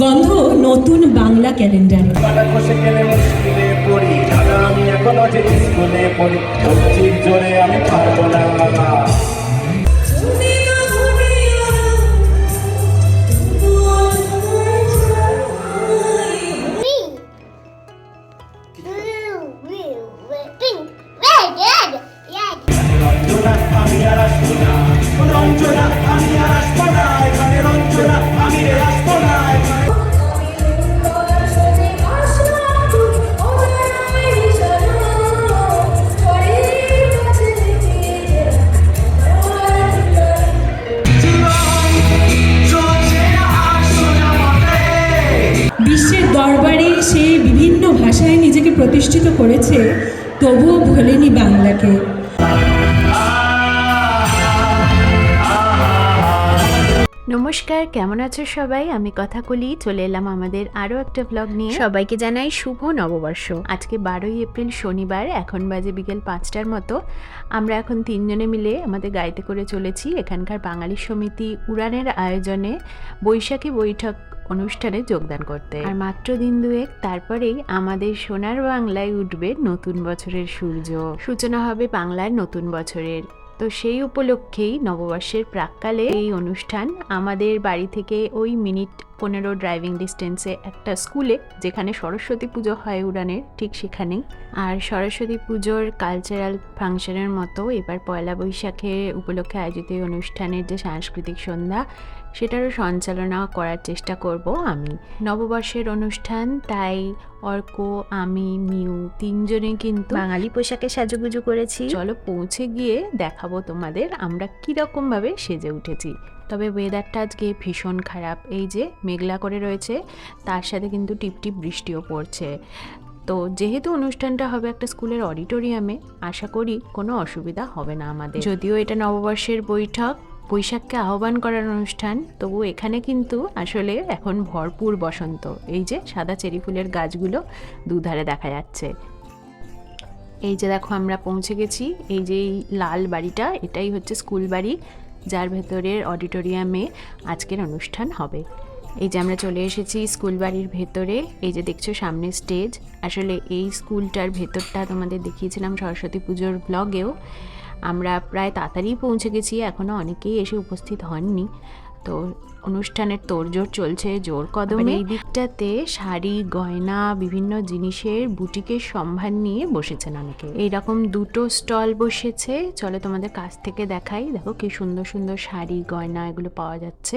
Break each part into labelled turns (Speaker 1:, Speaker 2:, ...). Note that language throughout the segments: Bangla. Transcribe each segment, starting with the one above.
Speaker 1: গন্ধ নতুন বাংলা ক্যালেন্ডারে।
Speaker 2: আমি এখনও স্কুলে জোরে আমি পারব না।
Speaker 3: নমস্কার কেমন আছো সবাই? আমি কথা কলি চলে এলাম আমাদের আরও একটা ব্লগ নিয়ে। সবাইকে জানাই শুভ নববর্ষ। আজকে বারোই এপ্রিল শনিবার এখন বাজে বিকেল পাঁচটার মতো। আমরা এখন তিনজনে মিলে আমাদের গাড়িতে করে চলেছি এখানকার বাঙালি সমিতি উড়ানের আয়োজনে বৈশাখী বৈঠক অনুষ্ঠানে যোগদান করতে। আর মাত্র দিন দুয়েক তারপরেই আমাদের সোনার বাংলায় উঠবে নতুন বছরের সূর্য। সূচনা হবে বাংলার নতুন বছরের। তো সেই উপলক্ষেই নববর্ষের প্রাককালে এই অনুষ্ঠান আমাদের বাড়ি থেকে ওই মিনিট পনেরো ড্রাইভিং ডিস্টেন্সে একটা স্কুলে, যেখানে সরস্বতী পুজো হয় উড়ানের, ঠিক সেখানেই। আর সরস্বতী পুজোর কালচারাল ফাংশনের মতো এবার পয়লা বৈশাখের উপলক্ষে আয়োজিত এই অনুষ্ঠানের যে সাংস্কৃতিক সন্ধ্যা সেটারও সঞ্চালনা করার চেষ্টা করব আমি। নববর্ষের অনুষ্ঠান তাই অর্ক আমি মিউ তিনজনে কিন্তু বাঙালি পোশাকে সাজুগুজু করেছি। চলো পৌঁছে গিয়ে দেখাবো তোমাদের আমরা কীরকম ভাবে সেজে উঠেছি। তবে ওয়েদারটা আজকে ভীষণ খারাপ। এই যে মেঘলা করে রয়েছে তার সাথে কিন্তু টিপটিপ বৃষ্টিও পড়ছে। তো যেহেতু অনুষ্ঠানটা হবে একটা স্কুলের অডিটোরিয়ামে আশা করি কোনো অসুবিধা হবে না আমাদের। যদিও এটা নববর্ষের বৈঠক বৈশাখকে আহ্বান করার অনুষ্ঠান, তবু এখানে কিন্তু আসলে এখন ভরপুর বসন্ত। এই যে সাদা চেরি ফুলের গাছগুলো দুধারে দেখা যাচ্ছে। এই যে দেখো আমরা পৌঁছে গেছি। এই যে এই লাল বাড়িটা, এটাই হচ্ছে স্কুল বাড়ি, যার ভেতরের অডিটোরিয়ামে আজকের অনুষ্ঠান হবে। এই যে আমরা চলে এসেছি স্কুল বাড়ির ভেতরে। এই যে দেখছ সামনে স্টেজ। আসলে এই স্কুলটার ভেতরটা তোমাদের দেখিয়েছিলাম সরস্বতী পুজোর ব্লগেও। আমরা প্রায় তাড়াতাড়ি পৌঁছে গেছি এখনও অনেকেই এসে উপস্থিত হননি। তো অনুষ্ঠানের তোড়জোড় চলছে জোর কদমে। এই দিকটাতে শাড়ি গয়না বিভিন্ন জিনিসের বুটিকের সম্ভার নিয়ে বসেছেন অনেকে। এইরকম দুটো স্টল বসেছে। চলো তোমাদের কাছ থেকে দেখাই। দেখো কি সুন্দর সুন্দর শাড়ি গয়না এগুলো পাওয়া যাচ্ছে।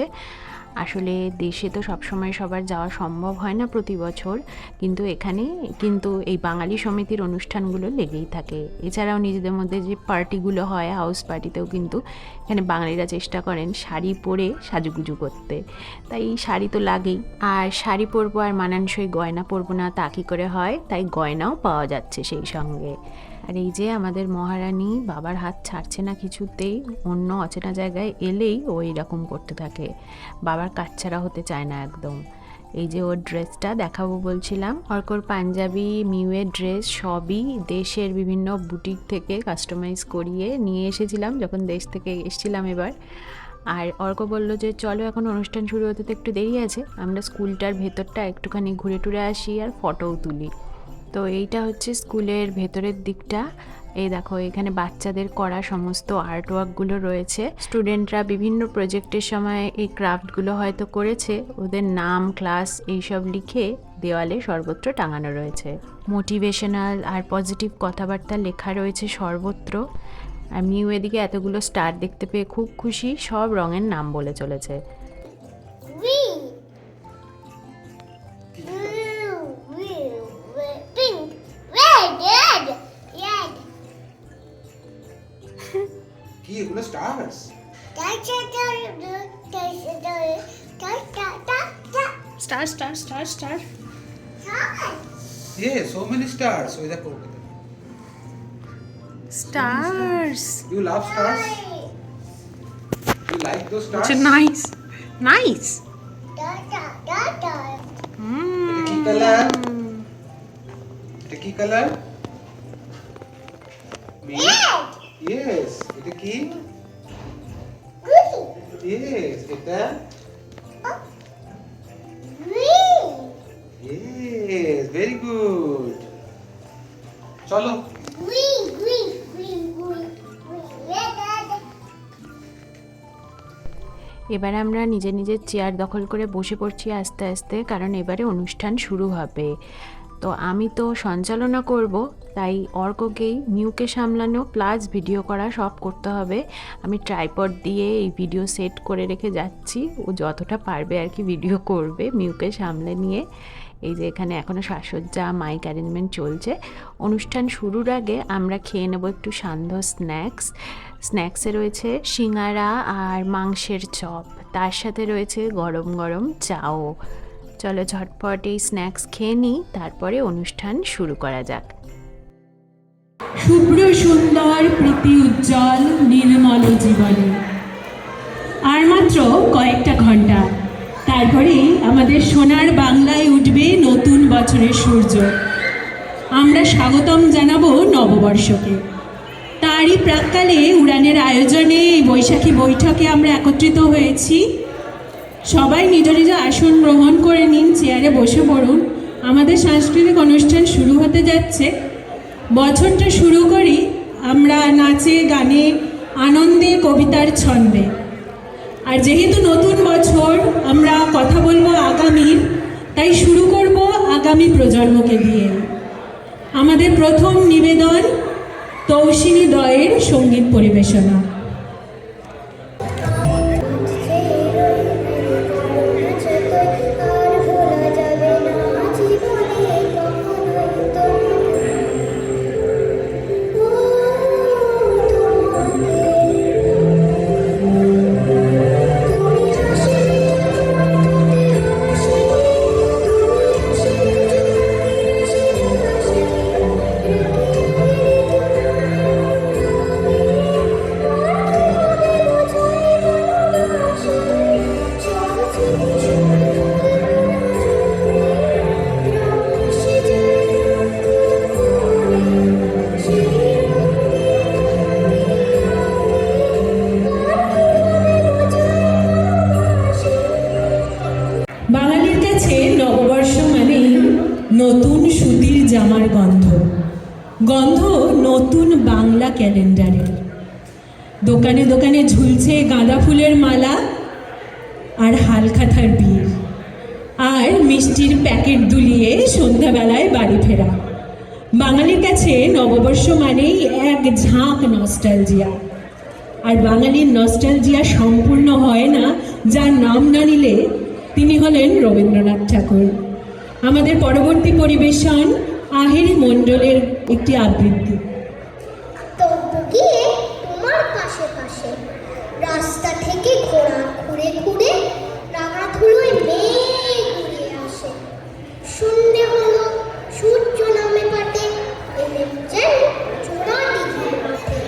Speaker 3: আসলে দেশে তো সবসময় সবার যাওয়া সম্ভব হয় না প্রতি বছর, কিন্তু এখানে, কিন্তু এই বাঙালি সমিতির অনুষ্ঠানগুলো লেগেই থাকে। এছাড়াও নিজেদের মধ্যে যে পার্টিগুলো হয়, হাউস পার্টিতেও কিন্তু এখানে বাঙালিরা চেষ্টা করেন শাড়ি পরে সাজুগুজু করতে। তাই শাড়ি তো লাগেই। আর শাড়ি পরবো আর মানানসই গয়না পরবো না, তা কী করে হয়? তাই গয়নাও পাওয়া যাচ্ছে সেই সঙ্গে। আর এই যে আমাদের মহারানী বাবার হাত ছাড়ছে না কিছুতেই, অন্য অচেনা জায়গায় এলেই ও এরকম করতে থাকে। বাবার কাচ্চারা হতে চায় না একদম। এই যে ওর ড্রেসটা দেখাবো বলছিলাম, অর্কর পাঞ্জাবি, মিউয়ের ড্রেস সবই দেশের বিভিন্ন বুটিক থেকে কাস্টমাইজ করিয়ে নিয়ে এসেছিলাম যখন দেশ থেকে এসেছিলাম এবার। আর অর্ক বলল যে, চলো এখন অনুষ্ঠান শুরু হতে তো একটু দেরি আছে, আমরা স্কুলটার ভেতরটা একটুখানি ঘুরে টুরে আসি আর ফটোও তুলি। তো এইটা হচ্ছে স্কুলের ভেতরের দিকটা। এই দেখো, এখানে বাচ্চাদের করা সমস্ত আর্ট ওয়ার্কগুলো রয়েছে। স্টুডেন্টরা বিভিন্ন প্রজেক্টের সময় এই ক্রাফটগুলো হয়তো করেছে। ওদের নাম ক্লাস এইসব লিখে দেওয়ালে সর্বত্র টাঙানো রয়েছে। মোটিভেশনাল আর পজিটিভ কথাবার্তা লেখা রয়েছে সর্বত্র। আর মিউ এদিকে এতগুলো স্টার দেখতে পেয়ে খুব খুশি। সব রঙের নাম বলে চলেছে।
Speaker 4: সো মেনি স্টার্স ওই দেখো
Speaker 5: Stars.
Speaker 4: You love stars you like those stars
Speaker 5: Which nice. Nice.
Speaker 4: এটা কি কালার এটা কি কালার ইয়েস এটা কি ইয়েস এটা
Speaker 3: এবার আমরা নিজের নিজের চেয়ার দখল করে বসে পড়ছি আস্তে আস্তে, কারণ এবারে অনুষ্ঠান শুরু হবে। তো আমি তো সঞ্চালনা করব, তাই অর্ককেই, মিউকে সামলানো, প্লাস ভিডিও করা সব করতে হবে। আমি ট্রাইপড দিয়ে এই ভিডিও সেট করে রেখে যাচ্ছি। ও যতটা পারবে আর কি ভিডিও করবে মিউকে সামলে নিয়ে। এই যে এখানে এখনও সাজসজ্জা, মাইক অ্যারেঞ্জমেন্ট চলছে। অনুষ্ঠান শুরুর আগে আমরা খেয়ে নেব একটু সান্ধ্য স্ন্যাক্স। স্ন্যাক্সে রয়েছে সিঙ্গারা আর মাংসের চপ। তার সাথে রয়েছে গরম গরম চাও। চলো ঝটপট এই স্ন্যাক্স খেয়ে নিই, তারপরে অনুষ্ঠান শুরু করা যাক।
Speaker 1: শুভ্র সুন্দর প্রীতি উজ্জ্বল, নির্মল জীবনে। আর মাত্র কয়েকটা ঘণ্টা। তারপরেই আমাদের সোনার বাংলায় উঠবে নতুন বছরের সূর্য। আমরা স্বাগতম জানাব নববর্ষকে। তারই প্রাককালে উড়ানের আয়োজনে এই বৈশাখী বৈঠকে আমরা একত্রিত হয়েছি। সবাই নিজ নিজ আসন গ্রহণ করে নিন, চেয়ারে বসে পড়ুন। আমাদের সাংস্কৃতিক অনুষ্ঠান শুরু হতে যাচ্ছে। বছরটা শুরু করি আমরা নাচে, গানে, আনন্দে, কবিতার ছন্দে। আর যেহেতু নতুন বছর, আমরা কথা বলব আগামীর, তাই শুরু করব আগামী প্রজন্মকে দিয়ে। আমাদের প্রথম নিবেদন তৌসিনী দয়ের সংগীত পরিবেশনা। এক ঝাঁক নস্টালজিয়া আর বাঙালির নস্টালজিয়া সম্পূর্ণ হয় না, যার নাম না নিলে তিনি হলেন রবীন্দ্রনাথ ঠাকুর। আমাদের পরবর্তী পরিবেশন আহেরি মণ্ডলের একটি আবৃত্তি।
Speaker 6: রাস্তা থেকে ঘোড়া ঘুরে ঘুরে রাঙা ধুলোয় মেঘ উড়ে আসে সন্ধে হলো সূর্য নামে পাটে এলেন যেন চোরা দিঘির মাঠে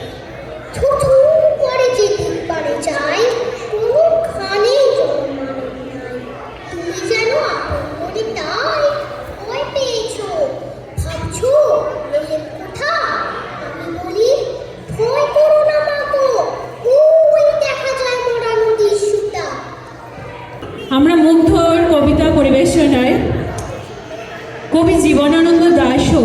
Speaker 6: থুথু করে যে দিক পারে যায় কোনোখানে জন্মানো নাই তুমি যেন আপন মনে তাই ভয় পেয়েছ ভাবছ এলেন কোথা আমি বলি ভয় করো না মাগো ওই দেখা যায় মোরা নদীর সুতা
Speaker 1: আমরা মুগ্ধর কবিতা পরিবেশনায় কবি জীবনানন্দ দাসও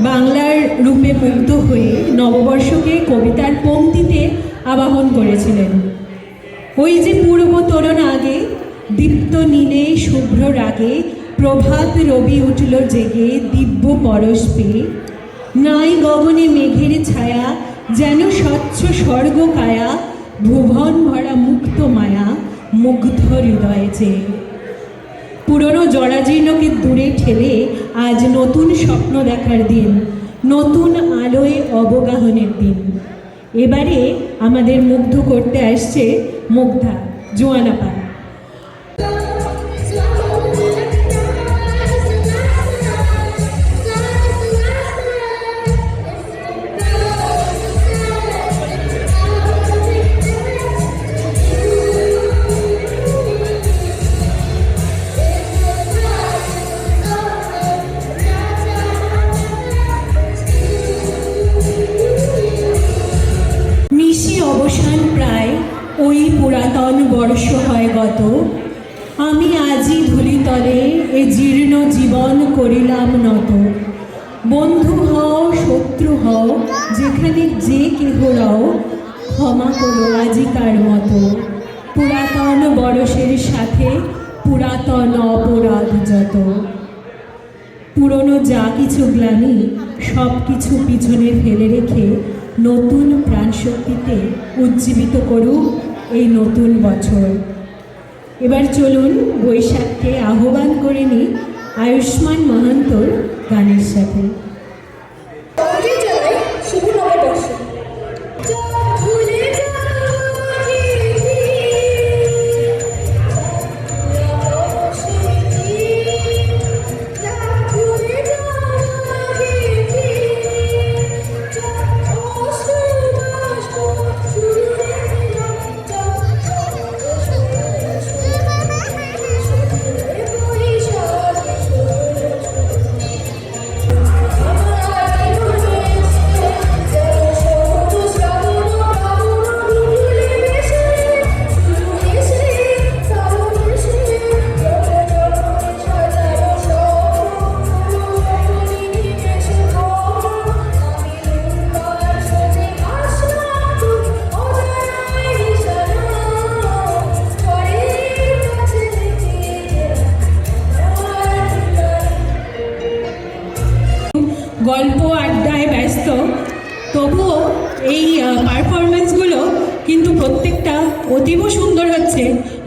Speaker 1: বাংলার রূপে মুগ্ধ হয়ে নববর্ষকে কবিতার পংক্তিতে আবাহন করেছিলেন। ওই যে পূর্ব তরুণ আগে, দীপ্ত নীলে, শুভ্র রাগে, প্রভাত রবি উঠল জেগে, দিব্য পরশ পেয়ে। নাই গগনে মেঘের ছায়া, যেন স্বচ্ছ স্বর্গ কায়া, ভুবন ভরা মুক্ত মায়া। মুগ্ধ হৃদয়ে চেয়ে পুরনো জরাজীর্ণকে দূরে ঠেলে আজ নতুন স্বপ্ন দেখার দিন, নতুন আলোয় অবগাহনের দিন। এবারে আমাদের মুগ্ধ করতে আসছে মুগ্ধা জোয়ানা পুরাতন বর্ষ হয় গত। আমি আজি ধুলিতলে এ জীর্ণ জীবন করিলাম নত। বন্ধু হও,
Speaker 7: শত্রু হও, যেখানে যে কেহ রও, ক্ষমা করো আজিকার মতো। পুরাতন বরসের সাথে পুরাতন অপরাধ যত। পুরনো যা কিছু গ্লানি, সব কিছু পিছনে ফেলে রেখে নতুন প্রাণশক্তিতে উজ্জীবিত করুক এই নতুন বছর। এবার চলুন বৈশাখকে আহ্বান করে নিই আয়ুষ্মান মহান্তর গানের সাথে।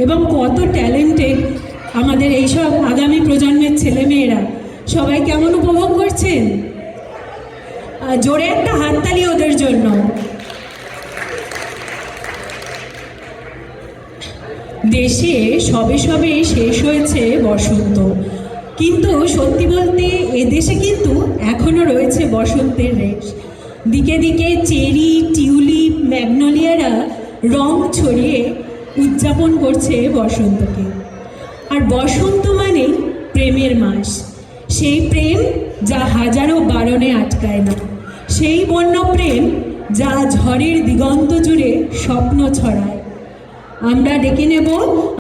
Speaker 7: এবং কত ট্যালেন্টেড আমাদের এইসব আগামী প্রজন্মের ছেলেমেয়েরা। সবাই কেমন উপভোগ করছেন? জোরে একটা হাততালি ওদের জন্য। দেশে সবে সবে শেষ হয়েছে বসন্ত। কিন্তু সত্যি বলতে এদেশে কিন্তু এখনও রয়েছে বসন্তের রেশ। দিকে দিকে চেরি, টিউলিপ, ম্যাগনোলিয়ারা রং ছড়িয়ে উদযাপন করছে বসন্তকে। আর বসন্ত মানে প্রেমের মাস। সেই প্রেম যা হাজারো বারণে আটকায় না। সেই বন্য প্রেম যা ঝড়ের দিগন্ত জুড়ে স্বপ্ন ছড়ায়। আমরা ডেকে নেব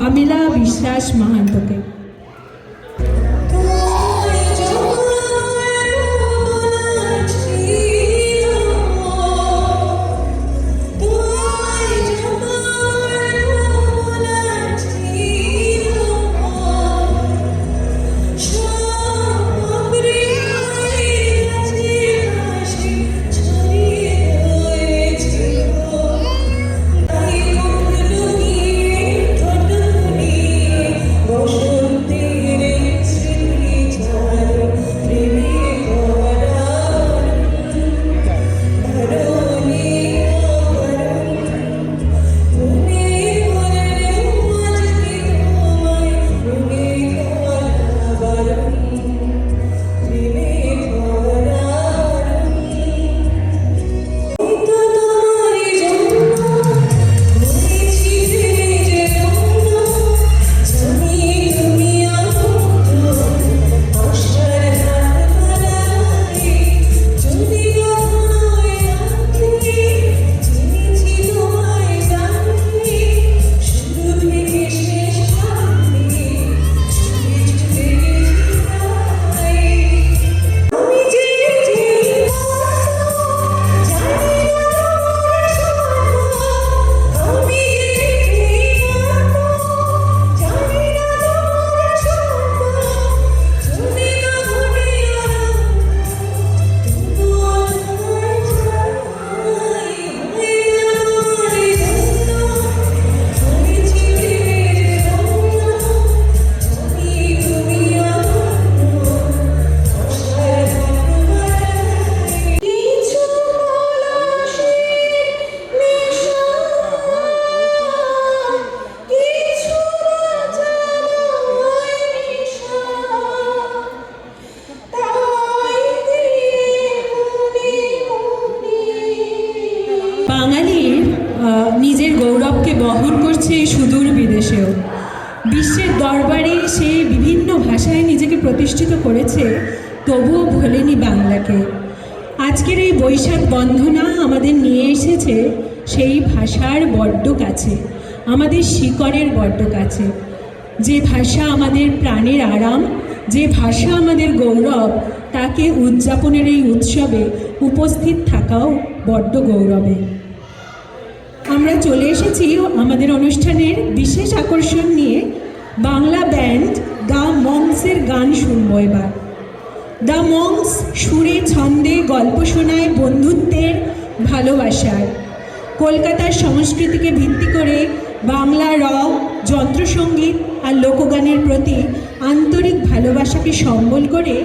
Speaker 7: আমিলা বিশ্বাস মাহান্তকে। আজকের এই বৈশাখ বন্ধনা আমাদের নিয়ে এসেছে সেই ভাষার বড্ড কাছে, আমাদের শিকড়ের বড্ড কাছে। যে ভাষা আমাদের প্রাণের আরাম,
Speaker 1: যে ভাষা আমাদের গৌরব, তাকে উদযাপনের এই উৎসবে উপস্থিত থাকাও বড্ড গৌরবে। আমরা চলে এসেছি আমাদের অনুষ্ঠানের বিশেষ আকর্ষণ নিয়ে বাংলা ব্যান্ড দ্য মংসের গান শুনব এবার। দ্য মংস সুরে ছন্দে গল্প শোনায় বন্ধুত্বের ভালোবাসার কলকাতার সংস্কৃতিকে ভিত্তি করে বাংলা রক যন্ত্রসঙ্গীত আর লোকগানের প্রতি আন্তরিক ভালোবাসাকে সম্বল করে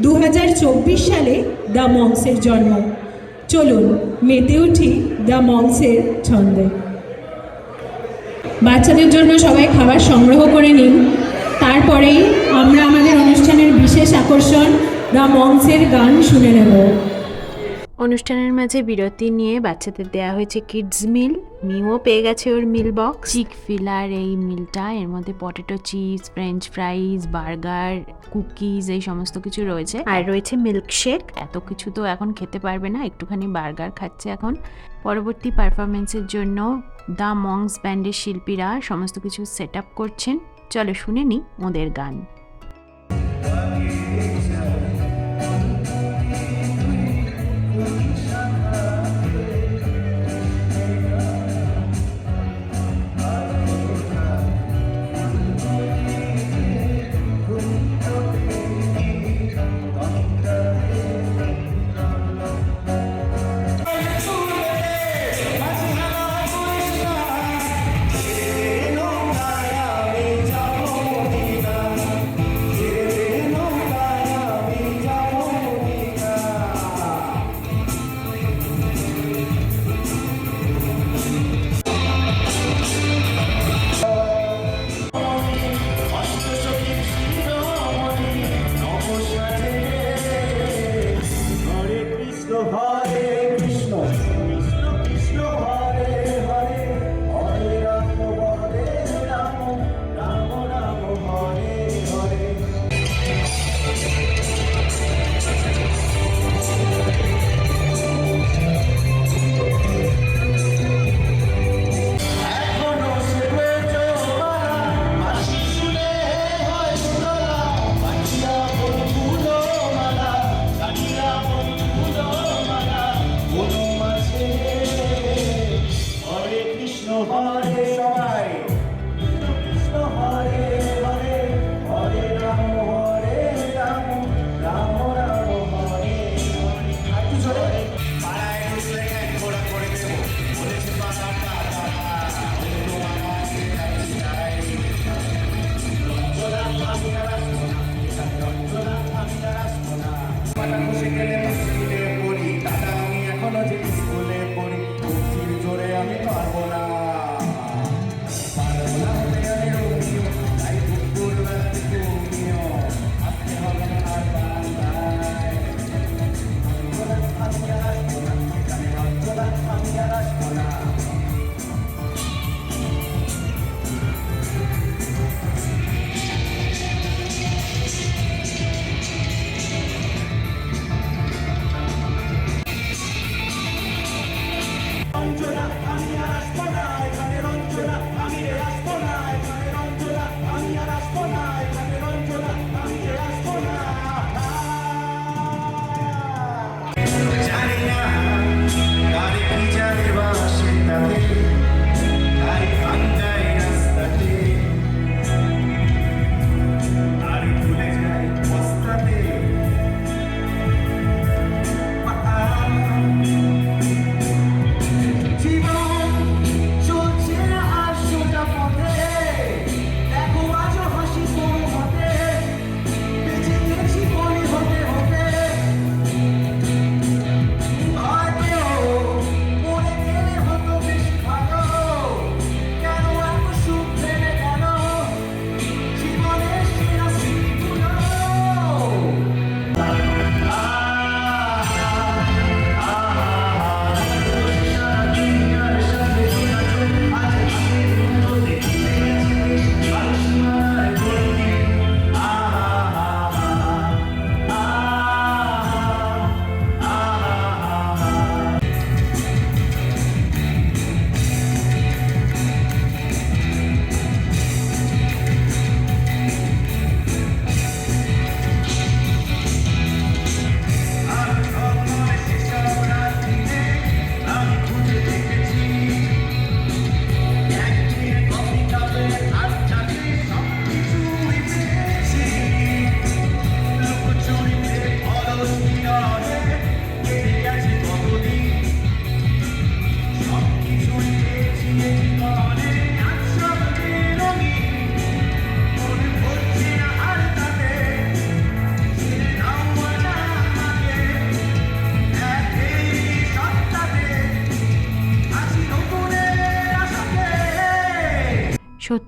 Speaker 1: দু হাজার চব্বিশ সালে দ্য মংসের জন্ম। চলুন, মেতে উঠি দ্য মংসের ছন্দে। বাচ্চাদের জন্য সবাই খাবার সংগ্রহ করে নিন। তারপরেই আমরা আমাদের অনুষ্ঠানের বিশেষ আকর্ষণ দ্য গান শুনে নেব।
Speaker 2: অনুষ্ঠানের মাঝে বিরতি নিয়ে বাচ্চাদের দেওয়া হয়েছে কিডস মিল মিও পেয়ে গেছে ওর মিল বক্স চিক ফিলার এই মিলটা এর মধ্যে potato chips french fries burger cookies এই সমস্ত কিছু রয়েছে। আর রয়েছে মিল্কশেক এত কিছু তো এখন খেতে পারবে না, একটুখানি বার্গার খাচ্ছে এখন। পরবর্তী পারফরমেন্সের জন্য দ্য মংস ব্যান্ডের শিল্পীরা সমস্ত কিছু সেট আপ করছেন। চলো শুনে নি ওদের গান।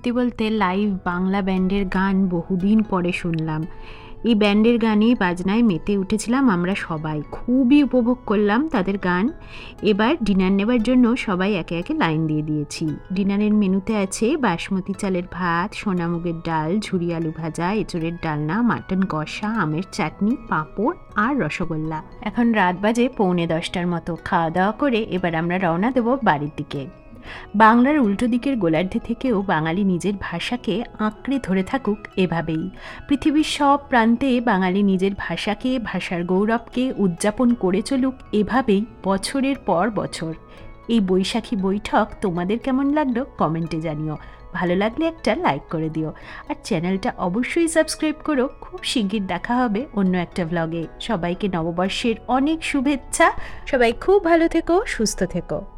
Speaker 3: সত্যি বলতে লাইভ বাংলা ব্যান্ডের গান বহুদিন পরে শুনলাম। এই ব্যান্ডের গানে বাজনায় মেতে উঠেছিলাম আমরা সবাই। খুবই উপভোগ করলাম তাদের গান। এবার ডিনার নেবার জন্য সবাই একে একে লাইন দিয়ে দিয়েছি। ডিনারের মেনুতে আছে বাসমতি চালের ভাত, সোনামুগের ডাল, ঝুরি আলু ভাজা, এঁচড়ের ডালনা, মাটন কষা, আমের চাটনি, পাঁপড় আর রসগোল্লা। এখন রাত বাজে পৌনে দশটার মতো। খাওয়া দাওয়া করে এবার আমরা রওনা দেবো বাড়ির দিকে। বাংলার উল্টো দিকের গোলার্ধে থেকেও বাঙালি নিজের ভাষাকে আঁকড়ে ধরে থাকুক এভাবেই। পৃথিবীর সব প্রান্তে বাঙালি নিজের ভাষাকে, ভাষার গৌরবকে উদযাপন করে চলুক এভাবেই বছরের পর বছর। এই বৈশাখী বৈঠক তোমাদের কেমন লাগল কমেন্টে জানিও। ভালো লাগলে একটা লাইক করে দিও। আর চ্যানেলটা অবশ্যই সাবস্ক্রাইব করো। খুব শিগগির দেখা হবে অন্য একটা ভ্লগে সবাইকে নববর্ষের অনেক শুভেচ্ছা। সবাই খুব ভালো থেকো, সুস্থ থেকো।